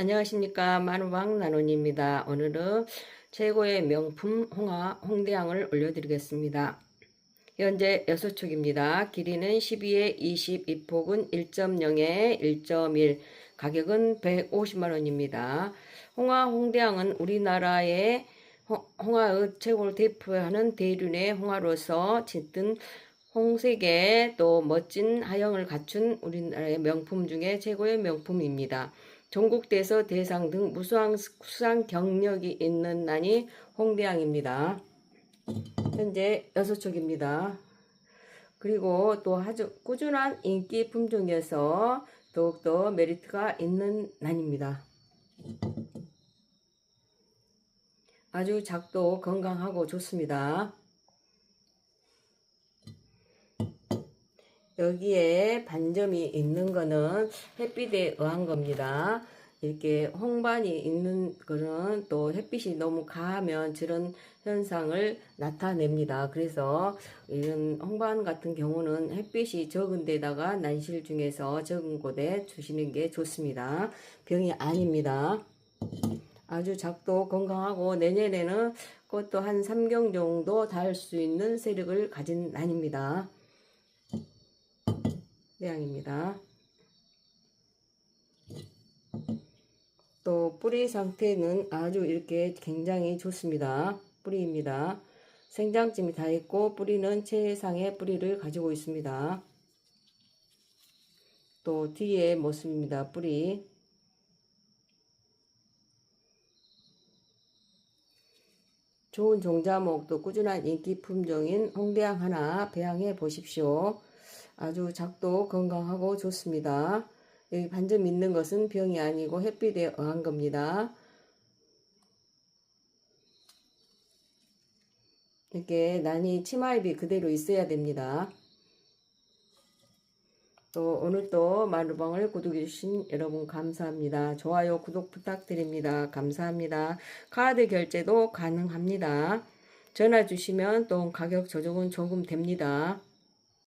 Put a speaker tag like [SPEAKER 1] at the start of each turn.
[SPEAKER 1] 안녕하십니까 마누방 나눈입니다. 오늘은 최고의 명품 홍화 홍대향을 올려드리겠습니다. 현재 6촉입니다. 길이는 12에 20, 입폭은 1.0에 1.1, 가격은 150만원입니다. 홍화 홍대향은 우리나라의 홍- 홍화의 최고를 대표하는 대륜의 홍화로서 짙은 홍색의 또 멋진 하영을 갖춘 우리나라의 명품 중에 최고의 명품입니다. 전국대에서 대상 등 무수한 수상 경력이 있는 난이 홍대향입니다. 현재 6촉입니다. 그리고 또 아주 꾸준한 인기 품종이어서 더욱더 메리트가 있는 난입니다. 아주 작도 건강하고 좋습니다. 여기에 반점이 있는 거는 햇빛에 의한 겁니다. 이렇게 홍반이 있는 거는 또 햇빛이 너무 가하면 저런 현상을 나타냅니다. 그래서 이런 홍반 같은 경우는 햇빛이 적은 데다가 난실 중에서 적은 곳에 주시는 게 좋습니다. 병이 아닙니다. 아주 작도 건강하고 내년에는 그것도 한 3경 정도 달 수 있는 세력을 가진 난입니다. 내양입니다. 또 뿌리 상태는 아주 이렇게 굉장히 좋습니다. 뿌리입니다. 생장쯤이 다 있고 뿌리는 최상의 뿌리를 가지고 있습니다. 또 뒤에 모습입니다. 뿌리. 좋은 종자목도 꾸준한 인기 품종인 홍대향 하나 배양해 보십시오. 아주 작도 건강하고 좋습니다. 여기 반점 있는 것은 병이 아니고 햇빛에 의한 겁니다. 이렇게 난이 치마입이 그대로 있어야 됩니다. 또 오늘도 마루방을 구독해주신 여러분 감사합니다. 좋아요, 구독 부탁드립니다. 감사합니다. 카드 결제도 가능합니다. 전화 주시면 또 가격 조정은 조금 됩니다.